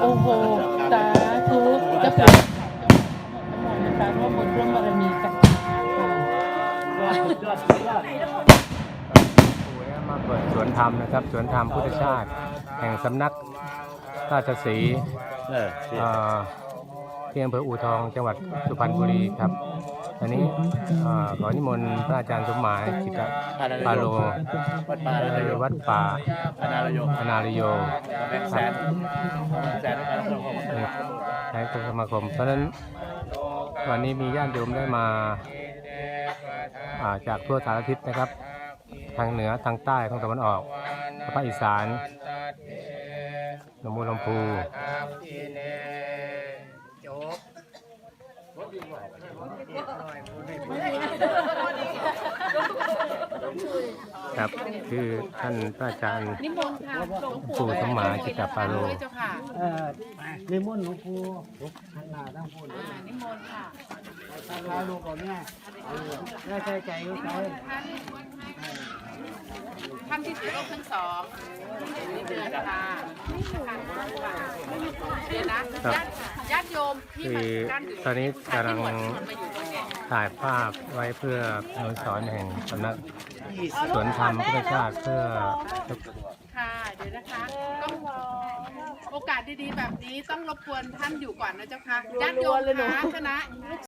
โอ้โหสาธุเจะเป็นนะคะร่วมบุญร่วมบารมีกันค่ะปู่เนี่ยมาเปิดสวนธรรมนะครับ สวนธรรมพุทธชาติ แห่งสำนักราชสีเออเอ่อที่อำเภออู่ทองจังหวัดสุพรรณบุรีครับ อันนี้เอ่อขอนิมนต์พระอาจารย์สมหมายจิตปาโลวัดป่าเอ่อวัดป่าอนาลโยอนาลโยแบงค์แสนแสนการส่งของในสมาคม เพราะฉะนั้นวันนี้มีญาติโยมได้มาอ่าจากทั่วสารทิศนะครับ ทางเหนือทางใต้ทางตะวันออกภาคอีสานลำมูลำพู ครับคือท่านพระอาจารย์นิมนต์ค่ะหลวงปู่สมหมายจิตตปาโลด้วยเจ้าค่ะเอ่อนิมนต์หลวงปู่หันหน้าทั้งพูดอ่านิมนต์ค่ะทำลายลูกก่อนแม่เออแม่ใจใจก็ใช้ท่านท่านที่ถือร่มทั้งสองนี่เดือนค่ะ เดี๋ยวนะญาติญาติโยมที่คืมาอการดื่มตอนนี้ถ่ายกำลัที่งหมวดชนมาอยู่ตรงเนี้ยถ่ายภาพไว้เพื่ออนุสรณ์แห่งสำนักสวนธรรมพุทธชาติเพื่อค่ะเดี๋ยวนะคะต้องโอกาสดีๆแบบนี้ต้องรบกวนท่านอยู่ก่อนนะเจ้าค่ะญาติโยมคะคณะลูก